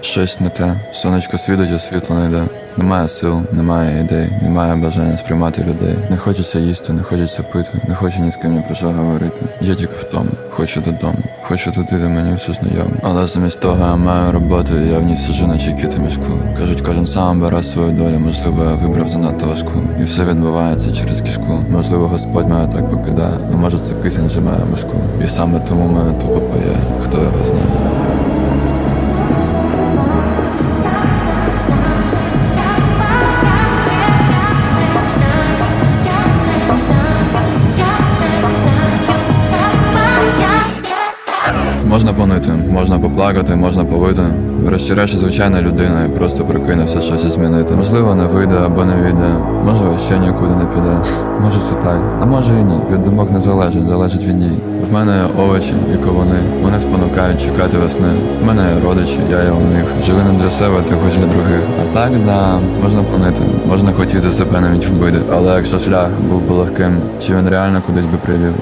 щось не те. Сонечко світить, а світло не йде. Немає сил, немає ідей, немає бажання сприймати людей. Не хочеться їсти, не хочеться пити, не хочу ні з ким ні про що говорити. Я тільки втому, хочу додому, хочу туди, де мені все знайоме. Але замість того я маю роботу, і я в ній сиджу на чекіти мішку. Кажуть, кожен сам бере свою долю, можливо, я вибрав занадто важку. І все відбувається через кишку. Можливо, Господь мене так покидає, а може це кисень жимає башку. І саме тому мене тупо пає, Можна понити, можна поплакати, можна повити. Врешті-решт, звичайна людина і просто прокинувся щось змінити. Можливо, не вийде або не вийде. Може, ще нікуди не піде. Може, це так. А може і ні. Від думок не залежить, залежить від дій. В мене є овочі і ковани. Вони спонукають чекати весни. В мене є родичі, я є у них. Живи не для себе, ти хоч для других. А так, да, можна понити, можна хотіти себе навіть вбити. Але якщо шлях був би легким, чи він реально кудись би привів?